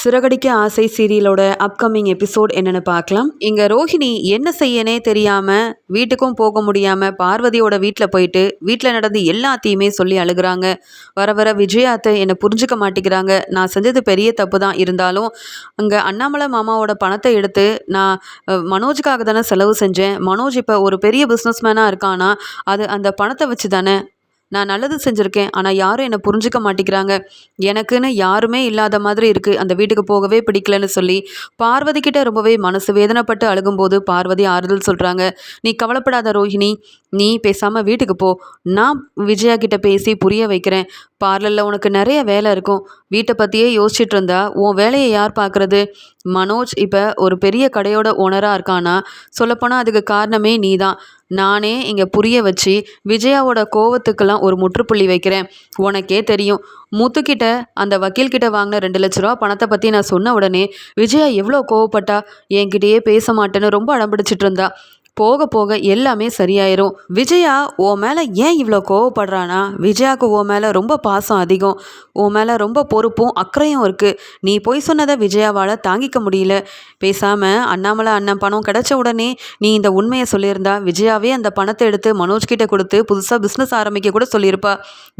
சிறகடிக்க ஆசை சீரியலோட upcoming episode என்னன்னு பார்க்கலாம். இங்கே ரோஹிணி என்ன செய்யனே தெரியாமல் வீட்டுக்கும் போக முடியாமல் பார்வதியோட வீட்டில் போயிட்டு வீட்டில் நடந்து எல்லாத்தையுமே சொல்லி அழுகுறாங்க. வர வர விஜயாத்தை என்னை புரிஞ்சுக்க மாட்டேங்கிறாங்க. நான் செஞ்சது பெரிய தப்பு தான். இருந்தாலும் அங்கே அண்ணாமலை மாமாவோட பணத்தை எடுத்து நான் மனோஜுக்காக தானே செலவு செஞ்சேன். மனோஜ் இப்போ ஒரு பெரிய பிஸ்னஸ்மேனாக இருக்கானா? அது அந்த பணத்தை வச்சு தானே நான் நல்லது செஞ்சுருக்கேன் ஆனால் யாரும் என்னை புரிஞ்சுக்க மாட்டேங்கிறாங்க. எனக்குன்னு யாருமே இல்லாத மாதிரி இருக்குது அந்த வீட்டுக்கு போகவே பிடிக்கலன்னு சொல்லி பார்வதி கிட்ட ரொம்பவே மனசு வேதனைப்பட்டு அழுகும்போது பார்வதி ஆறுதல் சொல்கிறாங்க நீ கவலைப்படாத ரோஹிணி நீ பேசாமல் வீட்டுக்கு போ. நான் விஜயா கிட்ட பேசி புரிய வைக்கிறேன். பார்லரில் உனக்கு நிறைய வேலை இருக்கும். வீட்டை பற்றியே யோசிச்சுட்டு இருந்தா உன் வேலையை யார் பார்க்குறது மனோஜ் இப்போ ஒரு பெரிய கடையோட ஓனராக இருக்கானா? சொல்லப்போனால் அதுக்கு காரணமே நீ தான் நானே இங்கே புரிய வச்சு விஜயாவோட கோவத்துக்கெல்லாம் ஒரு முற்றுப்புள்ளி வைக்கிறேன். உனக்கே தெரியும். முத்துக்கிட்ட அந்த வக்கீல்கிட்ட வாங்கின ரெண்டு லட்ச ரூபா பணத்தை பற்றி நான் சொன்ன உடனே விஜயா எவ்வளோ கோவப்பட்டா? என்கிட்டயே பேச மாட்டேன்னு ரொம்ப அடம்பிடிச்சிட்டு இருந்தா. போக போக எல்லாமே சரியாயிரும். விஜயா உன் மேலே ஏன் இவ்வளோ கோவப்படுறானா? விஜயாவுக்கு உன் மேலே ரொம்ப பாசம் அதிகம். உன் மேலே ரொம்ப பொறுப்பும் அக்கறையும் இருக்குது நீ போய் சொன்னதை விஜயாவால் தாங்கிக்க முடியல. பேசாமல் அண்ணாமலை அண்ணன் பணம் கிடைச்ச உடனே நீ இந்த உண்மையை சொல்லியிருந்தா விஜயாவே அந்த பணத்தை எடுத்து மனோஜ் கிட்ட கொடுத்து புதுசாக பிஸ்னஸ் ஆரம்பிக்க கூட சொல்லியிருப்பா.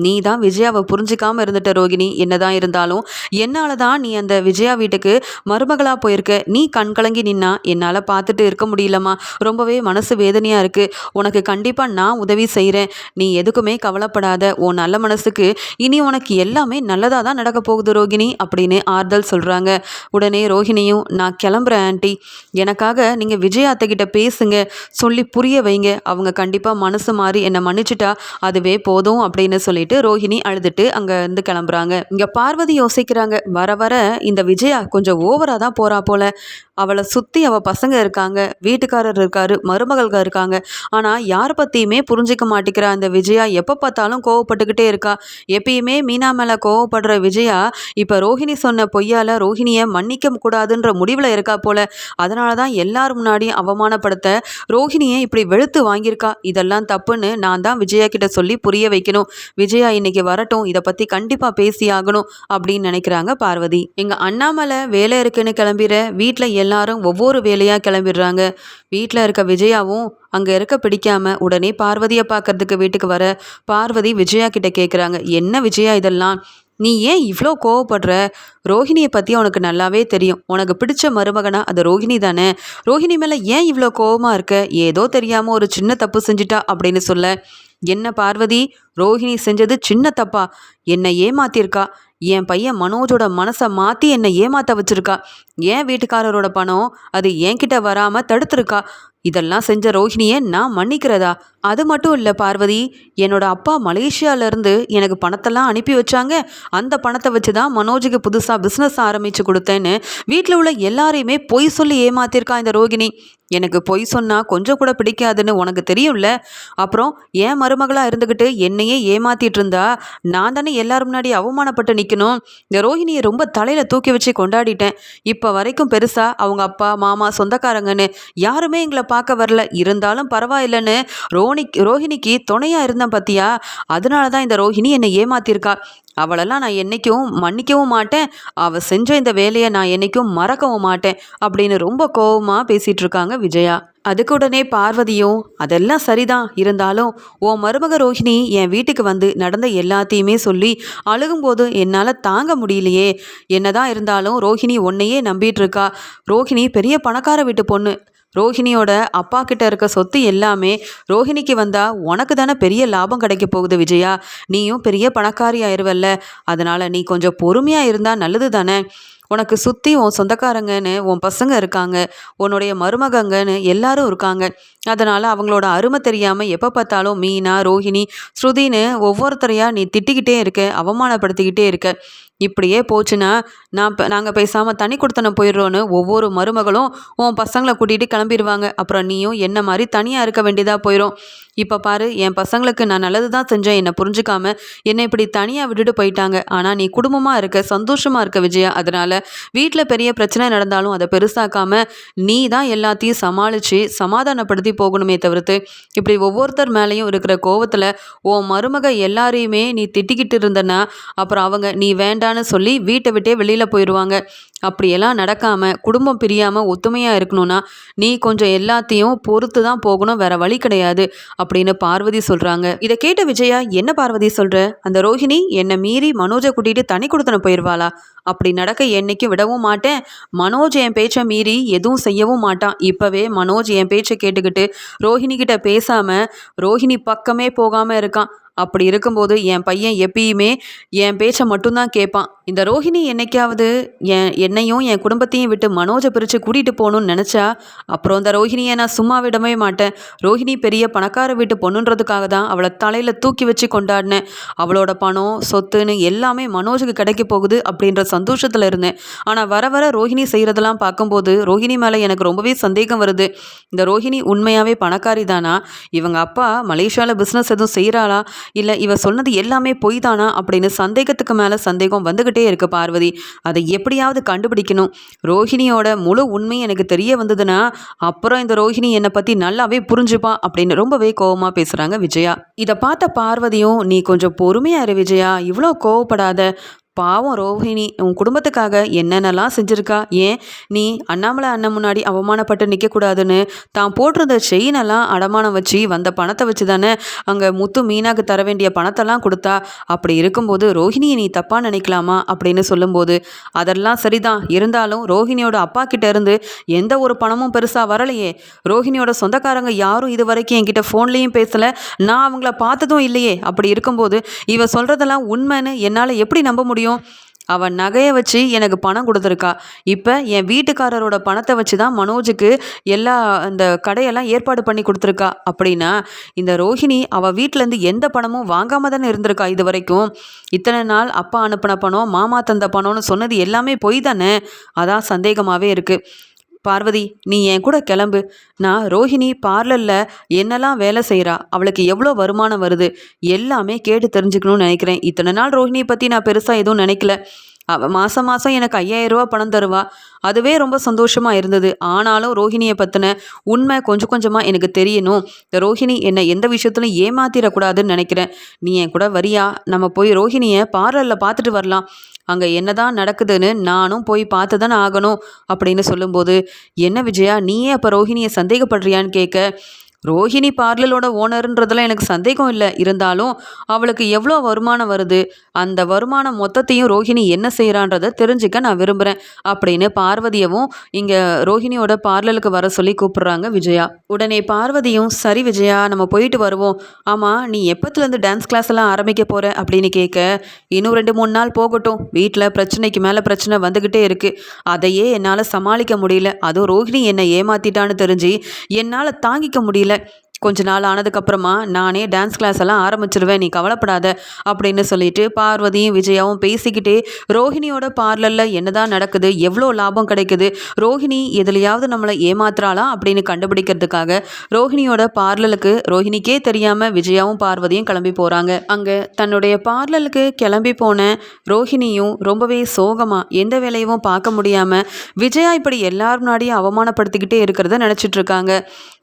நீ தான் விஜயாவை புரிஞ்சிக்காமல் இருந்துட்ட ரோகிணி. என்னதான் இருந்தாலும் என்னால் தான் நீ அந்த விஜயா வீட்டுக்கு மருமகளாக போயிருக்க. நீ கண் கலங்கி நின்னா என்னால் பார்த்துட்டு இருக்க முடியலம்மா. ரொம்பவே மனசு வேதனையாக இருக்குது உனக்கு கண்டிப்பாக நான் உதவி செய்கிறேன் நீ எதுக்குமே கவலைப்படாத. உன் நல்ல மனசுக்கு இனி உனக்கு எல்லாமே நல்லதாக தான் நடக்க போகுது ரோகிணி அப்படின்னு ஆறுதல் சொல்கிறாங்க உடனே ரோஹிணியும் நான் கிளம்புறேன் ஆண்டி. எனக்காக நீங்கள் விஜய் அத்தைக்கிட்ட பேசுங்க. சொல்லி புரிய வைங்க. அவங்க கண்டிப்பாக மனசு மாறி என்னை மன்னிச்சிட்டா அதுவே போதும் அப்படின்னு சொல்லிட்டு ரோஹிணி அழுதுட்டு அங்கே இருந்து கிளம்புறாங்க. இங்கே பார்வதி யோசிக்கிறாங்க. வர வர இந்த விஜயா கொஞ்சம் ஓவராக தான் போகிறா போல. அவளை சுற்றி அவள் பசங்க இருக்காங்க. வீட்டுக்காரர் இருக்காரு மருமகள்கள் இருக்காங்க. ஆனால் யாரை பற்றியுமே புரிஞ்சிக்க மாட்டேங்கிற அந்த விஜயா. எப்போ பார்த்தாலும் கோவப்பட்டுக்கிட்டே இருக்கா. எப்பயுமே மீனா மேலே கோவப்படுற விஜயா இப்போ ரோஹிணி சொன்ன பொய்யால் ரோஹிணியை மன்னிக்க கூடாதுன்ற முடிவில் இருக்கா போல. அதனால தான் எல்லார் முன்னாடியும் அவமானப்படுத்த ரோஹிணியை இப்படி வெளுத்து வாங்கியிருக்கா. இதெல்லாம் தப்புன்னு நான் தான் விஜயா கிட்ட சொல்லி புரிய வைக்கணும். விஜயா இன்னைக்கு வரட்டும். இதை பற்றி கண்டிப்பாக பேசி ஆகணும் அப்படின்னு நினைக்கிறாங்க பார்வதி. எங்கள் அண்ணாமலை வேலை இருக்குன்னு கிளம்பிற வீட்டில் எல்லாரும் ஒவ்வொரு வேலையாக கிளம்பிடுறாங்க. வீட்டில் இருக்க விஜய் விஜயாவும் அங்கே இருக்க பிடிக்காம உடனே பார்வதியை பார்க்கறதுக்கு வீட்டுக்கு வர பார்வதி விஜயா கிட்ட கேட்குறாங்க என்ன விஜயா இதெல்லாம்? நீ ஏன் இவ்வளோ கோவப்படுற? ரோஹிணியை பற்றி உனக்கு நல்லாவே தெரியும். உனக்கு பிடிச்ச மருமகனா அது ரோஹிணி தானே? ரோஹிணி மேலே ஏன் இவ்வளோ கோவமாக இருக்க? ஏதோ தெரியாமல் ஒரு சின்ன தப்பு செஞ்சிட்டா அப்படின்னு சொல்ல என்ன பார்வதி? ரோஹிணி செஞ்சது சின்ன தப்பா? என்னை ஏமாத்திருக்கா என் பையன் மனோஜோட மனசை மாற்றி என்னை ஏமாத்த வச்சிருக்கா? என் வீட்டுக்காரரோட பணம் அது என்கிட்ட வராமல் தடுத்துருக்கா? இதெல்லாம் செஞ்ச ரோஹிணியை நான் மன்னிக்கிறதா? அது மட்டும் இல்லை பார்வதி. என்னோட அப்பா மலேசியாவிலேருந்து எனக்கு பணத்தெல்லாம் அனுப்பி வச்சாங்க. அந்த பணத்தை வச்சு தான் மனோஜுக்கு புதுசாக பிஸ்னஸ் ஆரம்பித்து கொடுத்தேன்னு வீட்டில் உள்ள எல்லாரையுமே பொய் சொல்லி ஏமாத்திருக்கா இந்த ரோகிணி எனக்கு பொய் சொன்னால் கொஞ்சம் கூட பிடிக்காதுன்னு உனக்கு தெரியும்ல? அப்புறம் ஏன் மருமகளாக இருந்துக்கிட்டு என்னையே ஏமாத்திட்டு இருந்தா? நான் தானே எல்லாரும் முன்னாடி அவமானப்பட்டு நிற்கணும் இந்த ரோஹிணியை ரொம்ப தலையில் தூக்கி வச்சு கொண்டாடிட்டேன். இப்போ வரைக்கும் பெருசாக அவங்க அப்பா மாமா சொந்தக்காரங்கன்னு யாருமே எங்களை பார்க்க வரல. இருந்தாலும் பரவாயில்லைன்னு ரோனி ரோஹிணிக்கு துணையாக இருந்தேன் பார்த்தியா அதனால தான் இந்த ரோஹிணி என்னை ஏமாத்திருக்கா. அவளெல்லாம் நான் என்னைக்கும் மன்னிக்கவும் மாட்டேன். அவள் செஞ்ச இந்த வேலையை நான் என்னைக்கும் மறக்கவும் மாட்டேன் அப்படின்னு ரொம்ப கோவமாக பேசிகிட்டு இருக்காங்க விஜயா. அதுக்கு உடனே பார்வதியும் அதெல்லாம் சரிதான். இருந்தாலும் உன் மருமக ரோஹிணி என் வீட்டுக்கு வந்து நடந்த எல்லாத்தையுமே சொல்லி அழுகும்போது என்னால் தாங்க முடியலையே. என்னதான் இருந்தாலும் ரோஹிணி உன்னையே நம்பிட்டு இருக்கா ரோஹிணி பெரிய பணக்கார வீட்டு பொண்ணு. ரோஹிணியோட அப்பா கிட்ட இருக்க சொத்து எல்லாமே ரோஹிணிக்கு வந்தா உனக்கு தானே பெரிய லாபம் கிடைக்க போகுது விஜயா. நீயும் பெரிய பணக்காரி ஆயிருவல்ல. அதனால நீ கொஞ்சம் பொறுமையா இருந்தா நல்லது தானே. உனக்கு சுற்றி உன் சொந்தக்காரங்கன்னு உன் பசங்க இருக்காங்க. உன்னுடைய மருமகங்கன்னு எல்லாரும் இருக்காங்க. அதனால் அவங்களோட அருமை தெரியாமல் எப்போ பார்த்தாலும் மீனா ரோஹிணி ஸ்ருதின்னு ஒவ்வொருத்தரையாக நீ திட்டிக்கிட்டே இருக்க அவமானப்படுத்திக்கிட்டே இருக்க. இப்படியே போச்சுன்னா நான் இப்போ நாங்கள் பேசாமல் தனி கொடுத்தனம் போயிடுறோன்னு ஒவ்வொரு மருமகளும் உன் பசங்களை கூட்டிகிட்டு கிளம்பிடுவாங்க. அப்புறம் நீயும் என்ன மாதிரி தனியாக இருக்க வேண்டியதாக போயிடும் இப்போ பாரு என் பசங்களுக்கு நான் நல்லது தான் செஞ்சேன். என்னை புரிஞ்சுக்காம என்னை இப்படி தனியாக விட்டுட்டு போயிட்டாங்க. ஆனால் நீ குடும்பமாக இருக்க சந்தோஷமாக இருக்க விஜயா. அதனால் வீட்டில் பெரிய பிரச்சனை நடந்தாலும் அதை பெருசாக்காமல் நீ தான் எல்லாத்தையும் சமாளித்து சமாதானப்படுத்தி போகணுமே தவிர்த்து இப்படி ஒவ்வொருத்தர் மேலேயும் இருக்கிற கோவத்தில் உன் மருமக எல்லாரையுமே நீ திட்டிக்கிட்டு இருந்தனா? அப்புறம் அவங்க நீ வேண்டான்னு சொல்லி வீட்டை விட்டே வெளியில் போயிடுவாங்க அப்படியெல்லாம் நடக்காமல் குடும்பம் பிரியாமல் ஒத்துமையாக இருக்கணும்னா நீ கொஞ்சம் எல்லாத்தையும் பொறுத்து தான் போகணும் வேற வழி கிடையாது அப்படின்னு பார்வதி சொல்கிறாங்க இதை கேட்ட விஜயா என்ன பார்வதி சொல்கிற அந்த ரோஹிணி என்னை மீறி மனோஜை கூட்டிகிட்டு தனி கொடுத்தன போயிடுவாளா அப்படி நடக்க என்னைக்கும் விடவும் மாட்டேன். மனோஜ் என் பேச்சை மீறி எதுவும் செய்யவும் மாட்டான். இப்போவே மனோஜ் என் பேச்சை கேட்டுக்கிட்டு ரோஹிணி கிட்ட பேசாமல் ரோஹிணி பக்கமே போகாமல் இருக்கான். அப்படி இருக்கும்போது என் பையன் எப்பயுமே என் பேச்சை மட்டும்தான் கேட்பான் இந்த ரோஹிணி என்னைக்காவது என் என்னையும் என் குடும்பத்தையும் விட்டு மனோஜை பிரித்து கூட்டிகிட்டு போகணும்னு நினச்சா அப்புறம் இந்த ரோஹிணியை நான் சும்மா விடவே மாட்டேன். ரோஹிணி பெரிய பணக்கார வீட்டு பொண்ணுன்றதுக்காக தான் அவளை தலையில் தூக்கி வச்சு கொண்டாடினேன். அவளோட பணம் சொத்துன்னு எல்லாமே மனோஜுக்கு கிடைக்க போகுது அப்படின்ற சந்தோஷத்தில் இருந்தேன். ஆனால் வர வர ரோஹிணி செய்கிறதெல்லாம் பார்க்கும்போது ரோஹிணி மேலே எனக்கு ரொம்பவே சந்தேகம் வருது. இந்த ரோஹிணி உண்மையாகவே பணக்காரி தானா? இவங்க அப்பா மலேசியாவில் பிஸ்னஸ் எதுவும் செய்கிறாளா இல்லை இவ சொன்னது எல்லாமே பொய் தானா அப்படின்னு சந்தேகத்துக்கு மேலே சந்தேகம் வந்துக்கிட்டே இருக்கு பார்வதி. அதை எப்படியாவது கண்டுபிடிக்கணும். ரோஹிணியோட முழு உண்மை எனக்கு தெரிய வந்ததுன்னா அப்புறம் இந்த ரோஹிணி என்னை பற்றி நல்லாவே புரிஞ்சுப்பா அப்படின்னு ரொம்பவே கோவமாக பேசுகிறாங்க விஜயா. இதை பார்த்த பார்வதியும் நீ கொஞ்சம் பொறுமையாக இரு விஜயா இவ்வளோ கோவப்படாத. பாவம் ரோஹிணி உன் குடும்பத்துக்காக என்னென்னலாம் செஞ்சுருக்கா? ஏன்? நீ அண்ணாமலை அண்ணன் முன்னாடி அவமானப்பட்டு நிற்கக்கூடாதுன்னு தான் போட்டிருந்த செயினெல்லாம் அடமானம் வச்சு வந்த பணத்தை வச்சு தானே அங்கே முத்து மீனாக்கு தர வேண்டிய பணத்தெல்லாம் கொடுத்தா? அப்படி இருக்கும்போது ரோஹிணியை நீ தப்பாக நினைக்கலாமா? அப்படின்னு சொல்லும்போது அதெல்லாம் சரிதான். இருந்தாலும் ரோஹிணியோட அப்பா கிட்ட இருந்து எந்த ஒரு பணமும் பெருசாக வரலையே. ரோஹிணியோட சொந்தக்காரங்க யாரும் இது வரைக்கும் என்கிட்ட ஃபோன்லேயும் பேசலை. நான் அவங்கள பார்த்ததும் இல்லையே. அப்படி இருக்கும்போது இவ சொல்கிறதெல்லாம் உண்மைன்னு என்னால் எப்படி நம்ப முடியும்? முடியும். அவன் நகையை வச்சு எனக்கு பணம் கொடுத்துருக்கா. இப்போ என் வீட்டுக்காரரோட பணத்தை வச்சு தான் மனோஜுக்கு எல்லா அந்த கடையெல்லாம் ஏற்பாடு பண்ணி கொடுத்துருக்கா. அப்படின்னா இந்த ரோஹிணி அவள் வீட்டிலேருந்து எந்த பணமும் வாங்காமல் தானே இருந்திருக்கா இது வரைக்கும் இத்தனை நாள் அப்பா அனுப்பின பணம் மாமா தந்த பணம்னு சொன்னது எல்லாமே பொய் தானே? அதான் சந்தேகமாகவே இருக்குது பார்வதி நீ என் கூட கிளம்பு. நான் ரோஹிணி பார்லரில் என்னெல்லாம் வேலை செய்கிறா அவளுக்கு எவ்வளோ வருமானம் வருது எல்லாமே கேட்டு தெரிஞ்சுக்கணும்னு நினைக்கிறேன். இத்தனை நாள் ரோஹிணியை பற்றி நான் பெருசாக எதுவும் நினைக்கல. மாதம் மாதம் எனக்கு ஐயாயிரம் ரூபா பணம் தருவா. அதுவே ரொம்ப சந்தோஷமாக இருந்தது. ஆனாலும் ரோஹிணியை பற்றின உண்மை கொஞ்சம் கொஞ்சமாக எனக்கு தெரியணும். இந்த ரோஹிணி என்னை எந்த விஷயத்துலையும் ஏமாத்திடக்கூடாதுன்னு நினைக்கிறேன். நீ என் கூட வரியா? நம்ம போய் ரோஹிணியை பார்லரில் பார்த்துட்டு வரலாம். அங்கே என்னதான் நடக்குதுன்னு நானும் போய் பார்த்து தானே ஆகணும் அப்படின்னு சொல்லும்போது என்ன விஜயா நீயே அப்போ ரோஹிணியை சந்தேகப்படுறியான்னு கேட்க ரோஹிணி பார்லரோட ஓனருன்றதெல்லாம் எனக்கு சந்தேகம் இல்லை. இருந்தாலும் அவளுக்கு எவ்வளோ வருமானம் வருது அந்த வருமானம் மொத்தத்தையும் ரோஹிணி என்ன செய்கிறான்றதை தெரிஞ்சுக்க நான் விரும்புகிறேன் அப்படின்னு பார்வதியவும் இங்கே ரோஹிணியோட பார்லருக்கு வர சொல்லி கூப்பிட்றாங்க விஜயா. உடனே பார்வதியும் சரி விஜயா நம்ம போயிட்டு வருவோம். ஆமாம் நீ எப்பத்துலேருந்து டான்ஸ் கிளாஸ் எல்லாம் ஆரம்பிக்க போகிற அப்படின்னு கேட்க இன்னும் ரெண்டு மூணு நாள் போகட்டும். வீட்டில் பிரச்சனைக்கு மேலே பிரச்சனை வந்துக்கிட்டே இருக்குது அதையே என்னால் சமாளிக்க முடியல. அதுவும் ரோஹிணி என்னை ஏமாத்திட்டான்னு தெரிஞ்சு என்னால் தாங்கிக்க முடியல. கொஞ்ச நாள் ஆனதுக்கப்புறமா நானே டான்ஸ் கிளாஸ் எல்லாம் ஆரம்பிச்சிருவேன் நீ கவலைப்படாத அப்படின்னு சொல்லிட்டு பார்வதியும் விஜயாவும் பேசிக்கிட்டே ரோஹிணியோட பார்லரில் என்னதான் நடக்குது எவ்வளோ லாபம் கிடைக்குது ரோஹிணி எதுலையாவது நம்மளை ஏமாத்துறாளா அப்படின்னு கண்டுபிடிக்கிறதுக்காக ரோஹிணியோட பார்லருக்கு ரோஹிணிக்கே தெரியாமல் விஜயாவும் பார்வதியும் கிளம்பி போகிறாங்க அங்கே தன்னுடைய பார்லருக்கு கிளம்பி போன ரோஹிணியும் ரொம்பவே சோகமாக எந்த வேலையும் பார்க்க முடியாமல் விஜயா இப்படி எல்லார் முன்னாடியும் அவமானப்படுத்திக்கிட்டே இருக்கிறத நினச்சிட்ருக்காங்க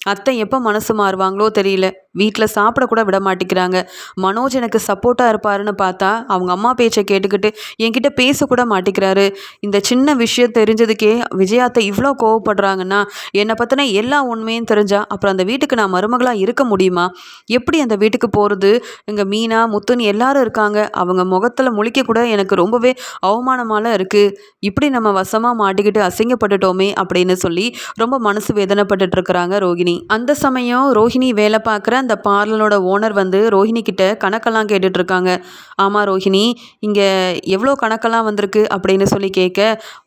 அத்தை எப்போ மனசு மாறுவாங்களோ தெரியல. வீட்டில் சாப்பிடக்கூட விட மாட்டேங்கிறாங்க மனோஜ் எனக்கு சப்போர்ட்டாக இருப்பாருன்னு பார்த்தா அவங்க அம்மா பேச்சை கேட்டுக்கிட்டு என்கிட்ட பேசக்கூட மாட்டேங்கிறாரு இந்த சின்ன விஷயம் தெரிஞ்சதுக்கே விஜயாத்தை இவ்வளோ கோவப்படுறாங்கன்னா என்னை பற்றின எல்லா உண்மையும் தெரிஞ்சா அப்புறம் அந்த வீட்டுக்கு நான் மருமகளாக இருக்க முடியுமா? எப்படி அந்த வீட்டுக்கு போகிறது இங்கே மீனா முத்துன்னு எல்லாரும் இருக்காங்க. அவங்க முகத்தில் முழிக்க கூட எனக்கு ரொம்பவே அவமானமாலாம் இருக்குது இப்படி நம்ம வசமாக மாட்டிக்கிட்டு அசிங்கப்பட்டுட்டோமே அப்படின்னு சொல்லி ரொம்ப மனசு வேதனைப்பட்டுட்டு இருக்கிறாங்க ரோகிணி. அந்த சமயம் ரோஹிணி வேலை பார்க்குற அந்த பார்லரோட ஓனர் வந்து ரோஹிணி கிட்ட கணக்கெல்லாம் கேட்டுட்ருக்காங்க. ஆமாம் ரோஹிணி இங்கே எவ்வளோ கணக்கெல்லாம் வந்திருக்கு? அப்படின்னு சொல்லி கேட்க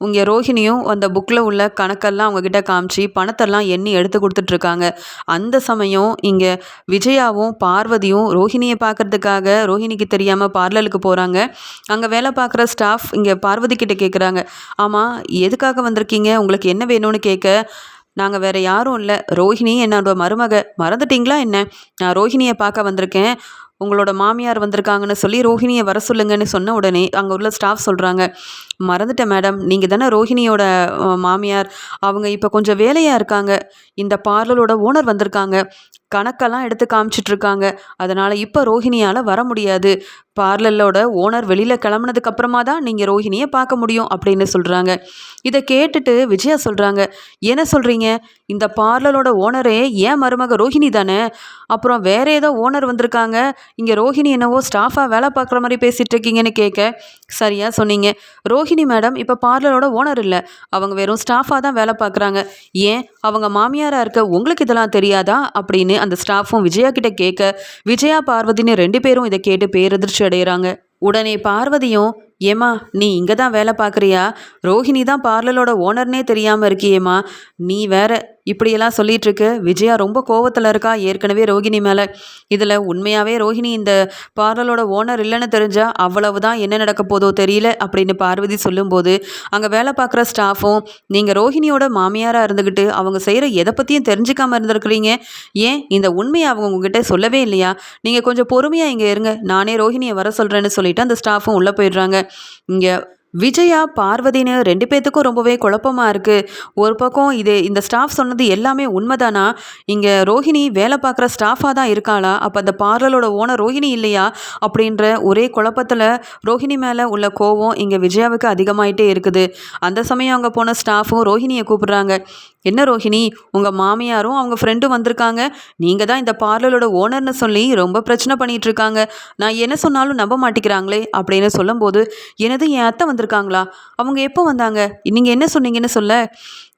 இங்கே ரோஹிணியும் அந்த புக்கில் உள்ள கணக்கெல்லாம் அவங்கக்கிட்ட காமிச்சு பணத்தெல்லாம் எண்ணி எடுத்து கொடுத்துட்ருக்காங்க. அந்த சமயம் இங்கே விஜயாவும் பார்வதியும் ரோஹிணியை பார்க்கறதுக்காக ரோஹிணிக்கு தெரியாமல் பார்லருக்கு போகிறாங்க அங்கே வேலை பார்க்குற ஸ்டாஃப் இங்கே பார்வதி கிட்ட கேட்குறாங்க ஆமாம் எதுக்காக வந்திருக்கீங்க? உங்களுக்கு என்ன வேணும்னு கேட்க நாங்கள் வேறு யாரும் இல்லை. ரோஹிணி என்னோட மருமக. மறந்துட்டீங்களா என்ன? நான் ரோஹிணியை பார்க்க வந்திருக்கேன். உங்களோட மாமியார் வந்திருக்காங்கன்னு சொல்லி ரோஹிணியை வர சொல்லுங்கன்னு சொன்ன உடனே அங்கே உள்ள ஸ்டாஃப் சொல்கிறாங்க மறந்துட்டேன் மேடம் நீங்கள் தானே ரோஹிணியோட மாமியார். அவங்க இப்போ கொஞ்சம் வேலையாக இருக்காங்க. இந்த பார்லரோட ஓனர் வந்திருக்காங்க. கணக்கெல்லாம் எடுத்து காமிச்சிட்ருக்காங்க. அதனால் இப்போ ரோஹிணியால் வர முடியாது. பார்லரோட ஓனர் வெளியில் கிளம்புனதுக்கு அப்புறமா தான் நீங்கள் ரோஹிணியை பார்க்க முடியும் அப்படின்னு சொல்கிறாங்க இதை கேட்டுட்டு விஜயா சொல்கிறாங்க என்ன சொல்கிறீங்க இந்த பார்லரோட ஓனரே ஏன் மருமக ரோஹிணி தானே? அப்புறம் வேற ஏதோ ஓனர் வந்திருக்காங்க. இங்கே ரோஹிணி என்னவோ ஸ்டாஃபாக வேலை பார்க்குற மாதிரி பேசிகிட்டு இருக்கீங்கன்னு கேட்க. சரியாக சொன்னீங்க. ரோஹிணி மேடம் இப்போ பார்லரோட ஓனர் இல்லை. அவங்க வெறும் ஸ்டாஃபாக தான் வேலை பார்க்குறாங்க. ஏன்? அவங்க மாமியாராக இருக்க உங்களுக்கு இதெல்லாம் தெரியாதா? அப்படின்னு அந்த ஸ்டாஃபும் விஜயா கிட்ட கேட்க விஜயா பார்வதின்னு ரெண்டு பேரும் இதை கேட்டு பேரதிர்ச்சி அடைகிறாங்க உடனே பார்வதியும் ஏம்மா நீ இங்கே தான் வேலை பார்க்குறியா? ரோஹிணி தான் பார்லரோட ஓனர்னே தெரியாமல் இருக்கியேம்மா. நீ வேற இப்படியெல்லாம் சொல்லிட்டு இருக்கு விஜயா ரொம்ப கோவத்தில் இருக்கா ஏற்கனவே ரோஹிணி மேலே. இதில் உண்மையாகவே ரோஹிணி இந்த பார்லரோட ஓனர் இல்லைன்னு தெரிஞ்சா அவ்வளவு தான் என்ன நடக்க போதோ தெரியல அப்படின்னு பார்வதி சொல்லும்போது அங்கே வேலை பார்க்குற ஸ்டாஃபும் நீங்கள் ரோஹிணியோட மாமியாராக இருந்துக்கிட்டு அவங்க செய்கிற எதை பற்றியும் தெரிஞ்சுக்காம இருந்திருக்கிறீங்க? ஏன் இந்த உண்மையை அவங்க உங்ககிட்ட சொல்லவே இல்லையா? நீங்கள் கொஞ்சம் பொறுமையாக இங்கே இருங்க. நானே ரோஹிணியை வர சொல்கிறேன்னு சொல்லிட்டு அந்த ஸ்டாஃபும் உள்ளே போயிடுறாங்க. இங்கே விஜயா பார்வதின்னு ரெண்டு பேர்த்துக்கும் ரொம்பவே குழப்பமாக இருக்குது ஒரு பக்கம் இது இந்த ஸ்டாஃப் சொன்னது எல்லாமே உண்மைதானா? இங்கே ரோஹிணி வேலை பார்க்குற ஸ்டாஃபாக தான் இருக்காளா? அப்போ அந்த பார்லரோட ஓனர் ரோஹிணி இல்லையா? அப்படின்ற ஒரே குழப்பத்தில் ரோஹிணி மேலே உள்ள கோவம் இங்கே விஜயாவுக்கு அதிகமாயிட்டே இருக்குது. அந்த சமயம் அங்கே போன ஸ்டாஃபும் ரோஹிணியை கூப்பிடுறாங்க. என்ன ரோஹிணி? உங்கள் மாமியாரும் அவங்க ஃப்ரெண்டும் வந்திருக்காங்க. நீங்கள் தான் இந்த பார்லரோட ஓனர்னு சொல்லி ரொம்ப பிரச்சனை பண்ணிகிட்ருக்காங்க இருக்காங்க. நான் என்ன சொன்னாலும் நம்ப மாட்டேங்கிறாங்களே அப்படின்னு சொல்லும்போது எனது என் அத்தை வந்து வந்திருக்காங்களா அவங்க எப்போ வந்தாங்க? நீங்கள் என்ன சொன்னீங்கன்னு சொல்ல.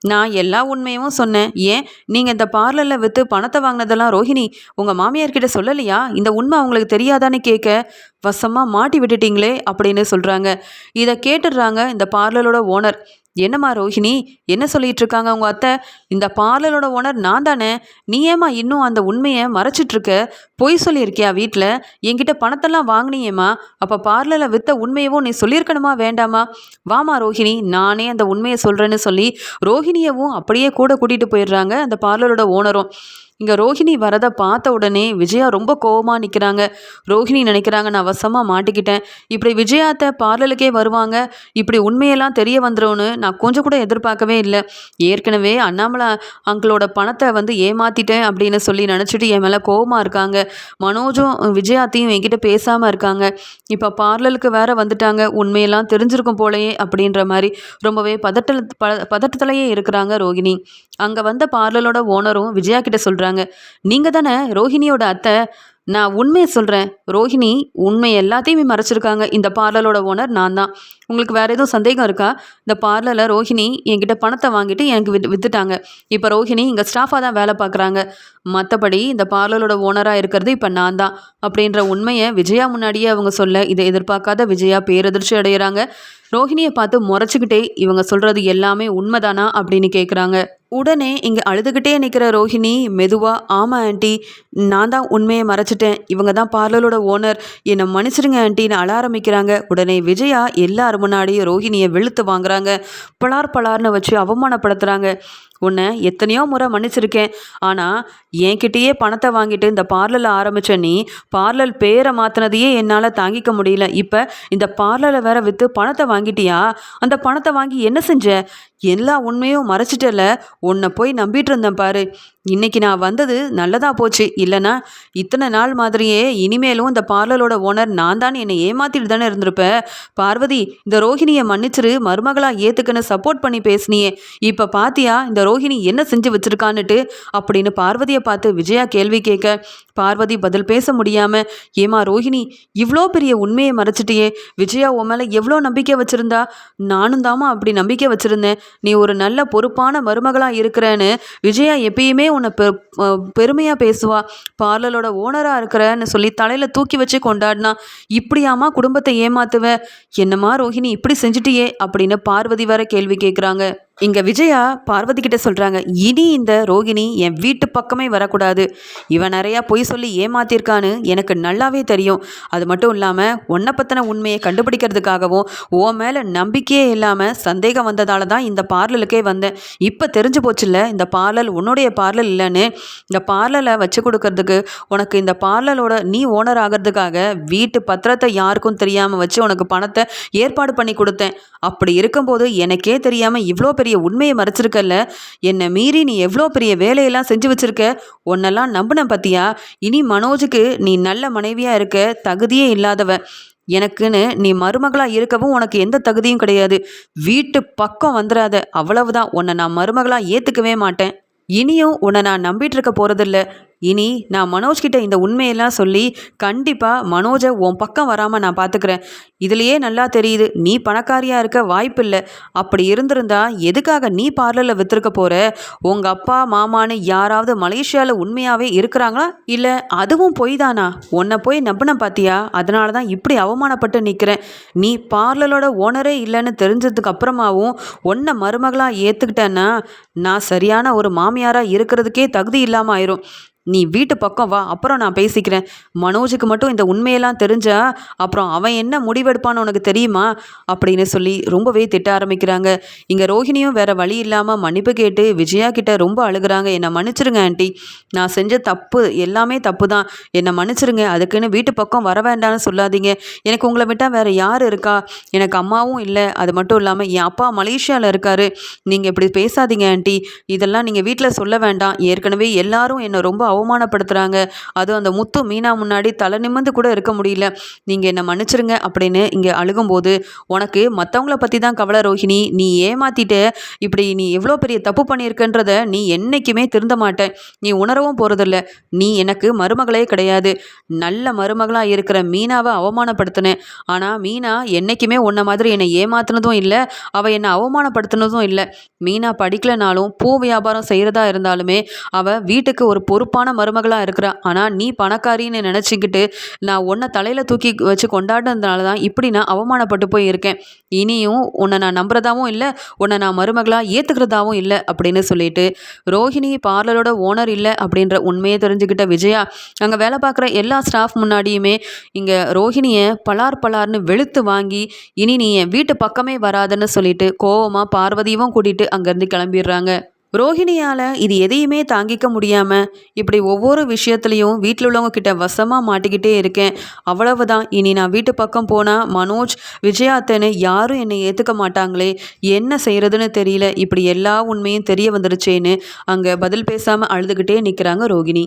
நான் எல்லா உண்மையும் சொன்னேன். ஏன்? நீங்கள் இந்த பார்லரில் விற்று பணத்தை வாங்கினதெல்லாம் ரோஹிணி உங்கள் மாமியார்கிட்ட சொல்லலையா? இந்த உண்மை அவங்களுக்கு தெரியாதான்னு கேட்க. வசமாக மாட்டி விட்டுட்டீங்களே அப்படின்னு சொல்கிறாங்க இதை கேட்டுடுறாங்க இந்த பார்லரோட ஓனர் என்னம்மா ரோஹிணி? என்ன சொல்லிட்டு இருக்காங்க உங்கள் அத்தை? இந்த பார்லரோட ஓனர் நான் தானே? நீ ஏம்மா இன்னும் அந்த உண்மையை மறைச்சிட்ருக்க? பொய் சொல்லியிருக்கியா வீட்டில் என்கிட்ட பணத்தெல்லாம் வாங்கினியேம்மா. அப்போ பார்லரில் விற்ற உண்மையவும் நீ சொல்லியிருக்கணுமா வேண்டாமா? வாமா ரோஹிணி நானே அந்த உண்மையை சொல்கிறேன்னு சொல்லி ரோஹிணியவும் அப்படியே கூட கூட்டிகிட்டு போயிடுறாங்க அந்த பார்லரோட ஓனரும். இங்கே ரோஹிணி வரதை பார்த்த உடனே விஜயா ரொம்ப கோவமாக நிற்கிறாங்க ரோஹிணி நினைக்கிறாங்க நான் வசமாக மாட்டிக்கிட்டேன். இப்படி விஜயாத்த பார்லருக்கே வருவாங்க. இப்படி உண்மையெல்லாம் தெரிய வந்துடும்னு நான் கொஞ்சம் கூட எதிர்பார்க்கவே இல்லை. ஏற்கனவே அண்ணாமலை அங்கிளோட பணத்தை வந்து ஏமாத்திட்டேன் அப்படின்னு சொல்லி நினச்சிட்டு என் மேலே கோவமாக இருக்காங்க. மனோஜும் விஜயாத்தையும் என்கிட்ட பேசாமல் இருக்காங்க. இப்போ பார்லருக்கு வேற வந்துட்டாங்க. உண்மையெல்லாம் தெரிஞ்சிருக்கும் போலயே அப்படின்ற மாதிரி ரொம்பவே பதட்டல் ப பதட்டத்திலேயே இருக்கிறாங்க ரோகிணி அங்கே வந்த பார்லரோட ஓனரும் விஜயா கிட்ட சொல்கிறாங்க நீங்கள் தானே ரோஹிணியோட அத்தை. நான் உண்மையை சொல்கிறேன் ரோஹிணி உண்மை எல்லாத்தையுமே மறைச்சிருக்காங்க. இந்த பார்லரோட ஓனர் நான் தான். உங்களுக்கு வேறு எதுவும் சந்தேகம் இருக்கா? இந்த பார்லரில் ரோஹிணி என்கிட்ட பணத்தை வாங்கிட்டு எனக்கு வித் வித்துட்டாங்க. இப்போ ரோஹிணி இங்கே ஸ்டாஃபாக தான் வேலை பார்க்குறாங்க. மற்றபடி இந்த பார்லரோட ஓனராக இருக்கிறது இப்போ நான் தான். அப்படின்ற உண்மையை விஜயா முன்னாடியே அவங்க சொல்ல இதை எதிர்பார்க்காத விஜயா பேரதிர்ச்சி அடைகிறாங்க ரோஹிணியை பார்த்து முறைச்சிக்கிட்டே இவங்க சொல்கிறது எல்லாமே உண்மைதானா அப்படின்னு கேட்குறாங்க உடனே இங்கே அழுதுகிட்டே நிற்கிற ரோஹிணி மெதுவாக ஆமாம் ஆண்டி நான் தான் உண்மையை மறைச்சிட்டேன். இவங்க தான் பார்லரோட ஓனர். என்னை மன்னிச்சிருங்க ஆண்டின்னு அழ ஆரம்பிக்கிறாங்க. உடனே விஜயா எல்லார் முன்னாடியும் ரோஹிணியை வெளுத்து வாங்குறாங்க. பலார் பலார்னு வச்சு அவமானப்படுத்துகிறாங்க உன்னை எத்தனையோ முறை மன்னிச்சிருக்கேன். ஆனால் என்கிட்டயே பணத்தை வாங்கிட்டு இந்த பார்லரில் ஆரம்பித்த நீ பார்லர் பேரை மாற்றினதையே என்னால் தாங்கிக்க முடியல. இப்போ இந்த பார்லரை வேற விற்று பணத்தை வாங்கிட்டியா? அந்த பணத்தை வாங்கி என்ன செஞ்ச? எல்லா உண்மையும் மறைச்சிட்டல உன்னை போய் நம்பிட்டு இருந்தேன் பாரு. இன்னைக்கு நான் வந்தது நல்லதாக போச்சு. இல்லைனா இத்தனை நாள் மாதிரியே இனிமேலும் இந்த பார்லரோட ஓனர் நான் தான் என்னை ஏமாத்திட்டு தானே இருந்திருப்பேன் பார்வதி இந்த ரோஹிணியை மன்னிச்சிரு மருமகளாக ஏற்றுக்குன்னு சப்போர்ட் பண்ணி பேசினியே. இப்போ பாத்தியா இந்த ரோஹிணி என்ன செஞ்சு வச்சிருக்கான்னுட்டு அப்படின்னு பார்வதியை பார்த்து விஜயா கேள்வி கேட்க பார்வதி பதில் பேச முடியாம ஏமா ரோஹிணி இவ்வளோ பெரிய உண்மையை மறைச்சிட்டியே விஜயா உன் மேலே எவ்வளோ நம்பிக்கை வச்சிருந்தா? நானும் தாமா அப்படி நம்பிக்கை வச்சிருந்தேன். நீ ஒரு நல்ல பொறுப்பான மருமகளாக இருக்கிறேன்னு விஜயா எப்பயுமே உன்னை பெ பெருமையாக பேசுவா. பார்லரோட ஓனராக இருக்கிறன்னு சொல்லி தலையில் தூக்கி வச்சு கொண்டாடினா இப்படியாம்மா குடும்பத்தை ஏமாத்துவ? என்னம்மா ரோஹிணி இப்படி செஞ்சிட்டியே? அப்படின்னு பார்வதி வேற கேள்வி கேட்குறாங்க இங்கே விஜயா பார்வதி கிட்ட சொல்கிறாங்க இனி இந்த ரோகிணி என் வீட்டு பக்கமே வரக்கூடாது. இவன் நிறையா பொய் சொல்லி ஏமாத்திருக்கான்னு எனக்கு நல்லாவே தெரியும். அது மட்டும் இல்லாமல் உன்னை பற்றின உண்மையை கண்டுபிடிக்கிறதுக்காகவும் உன் மேலே நம்பிக்கையே இல்லாமல் சந்தேகம் வந்ததால தான் இந்த பார்லருக்கே வந்தேன். இப்போ தெரிஞ்சு போச்சுல்ல இந்த பார்லர் உன்னுடைய பார்லர் இல்லைன்னு. இந்த பார்லரை வச்சு கொடுக்கறதுக்கு உனக்கு இந்த பார்லரோட நீ ஓனர் ஆகிறதுக்காக வீட்டு பத்திரத்தை யாருக்கும் தெரியாமல் வச்சு உனக்கு பணத்தை ஏற்பாடு பண்ணி கொடுத்தேன். அப்படி இருக்கும்போது எனக்கே தெரியாமல் இவ்வளோ பெரிய உண்மையை மறைச்சிருக்கல்ல? என்னை மீறி நீ எவ்வளோ பெரிய வேலையெல்லாம் செஞ்சு வச்சிருக்க? உன்னெல்லாம் நம்பின பத்தியா? இனி மனோஜுக்கு நீ நல்ல மனைவியாக இருக்க தகுதியே இல்லாதவ. எனக்குன்னு நீ மருமகளாக இருக்கவும் உனக்கு எந்த தகுதியும் கிடையாது. வீட்டு பக்கம் வந்துடாத அவ்வளவுதான். உன்னை நான் மருமகளாக ஏற்றுக்கவே மாட்டேன். இனியும் உன்னை நான் நம்பிட்டு இருக்க போகிறதில்ல இனி நான் மனோஜ் கிட்ட இந்த உண்மையெல்லாம் சொல்லி கண்டிப்பாக மனோஜை உன் பக்கம் வராமல் நான் பார்த்துக்கிறேன் இதுலேயே நல்லா தெரியுது நீ பணக்காரியாக இருக்க வாய்ப்பில்லை அப்படி இருந்திருந்தா எதுக்காக நீ பார்லரில் விற்றுருக்க போகிற உங்கள் அப்பா மாமான்னு யாராவது மலேசியாவில் உண்மையாகவே இருக்கிறாங்களா? இல்லை அதுவும் பொய் தானா உன்னை போய் நம்பின பார்த்தியா அதனால தான் இப்படி அவமானப்பட்டு நிற்கிறேன் நீ பார்லரோட ஓனரே இல்லைன்னு தெரிஞ்சதுக்கு அப்புறமாவும் உன்னை மருமகளாக ஏற்றுக்கிட்டேன்னா நான் சரியான ஒரு மாமியாராக இருக்கிறதுக்கே தகுதி இல்லாமல் ஆயிரும். நீ வீட்டு பக்கம் வா அப்புறம் நான் பேசிக்கிறேன். மனோஜுக்கு மட்டும் இந்த உண்மையெல்லாம் தெரிஞ்சா அப்புறம் அவன் என்ன முடிவெடுப்பான்னு உனக்கு தெரியுமா? அப்படின்னு சொல்லி ரொம்பவே திட்ட ஆரம்பிக்கிறாங்க. இங்கே ரோஹிணியும் வேற வழி இல்லாமல் மன்னிப்பு கேட்டு விஜயா கிட்ட ரொம்ப அழுகுறாங்க. என்னை மன்னிச்சிருங்க ஆண்டி. நான் செஞ்ச தப்பு எல்லாமே தப்பு தான் என்னை மன்னிச்சிருங்க. அதுக்குன்னு வீட்டு பக்கம் வர வேண்டாம்னு சொல்லாதீங்க. எனக்கு உங்களை விட்டால் வேற யார் இருக்கா? எனக்கு அம்மாவும் இல்லை. அது மட்டும் இல்லாமல் என் அப்பா மலேசியாவில் இருக்காரு. நீங்கள் இப்படி பேசாதீங்க ஆண்டி. இதெல்லாம் நீங்கள் வீட்டில் சொல்ல வேண்டாம். ஏற்கனவே எல்லாரும் என்னை ரொம்ப அவமானப்படுத்துகிறாங்க அதுவும் அந்த முத்து மீனா முன்னாடி தலை நிமிர்ந்து கூட இருக்க முடியல. நீங்கள் என்னை மன்னிச்சிருங்க அப்படின்னு இங்கே அழுகும்போது உனக்கு மற்றவங்கள பற்றி தான் கவலை ரோஹிணி. நீ ஏமாத்திட்டு இப்படி நீ எவ்வளோ பெரிய தப்பு பண்ணியிருக்கன்றத நீ என்றைக்குமே திருந்த மாட்டேன். நீ உணரவும் போகிறதில்ல நீ எனக்கு மருமகளே கிடையாது. நல்ல மருமகளாக இருக்கிற மீனாவை அவமானப்படுத்தினேன் ஆனால் மீனா என்றைக்குமே உன்ன மாதிரி என்னை ஏமாத்தினதும் இல்லை. அவள் என்னை அவமானப்படுத்தினதும் இல்லை. மீனா படிக்கலைனாலும் பூ வியாபாரம் செய்கிறதா இருந்தாலுமே அவள் வீட்டுக்கு ஒரு பொறுப்பான மருமகளாக இருக்கிறா. ஆனால் நீ பணக்காரின்னு நினச்சிக்கிட்டு நான் உன்னை தலையில் தூக்கி வச்சு கொண்டாடுறதுனால தான் இப்படி நான் அவமானப்பட்டு போய் இருக்கேன் இனியும் உன்னை நான் நம்புறதாவும் இல்லை உன்னை நான் மருமகளாக ஏற்றுக்கிறதாவும் இல்லை அப்படின்னு சொல்லிட்டு ரோஹிணி பார்லரோட ஓனர் இல்லை அப்படின்ற உண்மையை தெரிஞ்சுக்கிட்ட விஜயா அங்கே வேலை பார்க்குற எல்லா ஸ்டாஃப் முன்னாடியுமே இங்கே ரோஹிணியை பலார் பலார்னு வெளுத்து வாங்கி இனி நீ என் வீட்டு பக்கமே வராதுன்னு சொல்லிட்டு கோவமாக பார்வதியும் கூட்டிகிட்டு அங்கேருந்து கிளம்பிடுறாங்க. ரோஹிணியால் இது எதையுமே தாங்கிக்க முடியாமல் இப்படி ஒவ்வொரு விஷயத்துலையும் வீட்டில் உள்ளவங்க கிட்ட வசமாக மாட்டிக்கிட்டே இருக்கேன். அவ்வளவுதான். இனி நான் வீட்டு பக்கம் போனால் மனோஜ் விஜயாத்தனு யாரும் என்னை ஏற்றுக்க மாட்டாங்களே. என்ன செய்கிறதுன்னு தெரியல. இப்படி எல்லா உண்மையும் தெரிய வந்துருச்சேன்னு அங்கே பதில் பேசாமல் அழுதுகிட்டே நிற்கிறாங்க ரோகிணி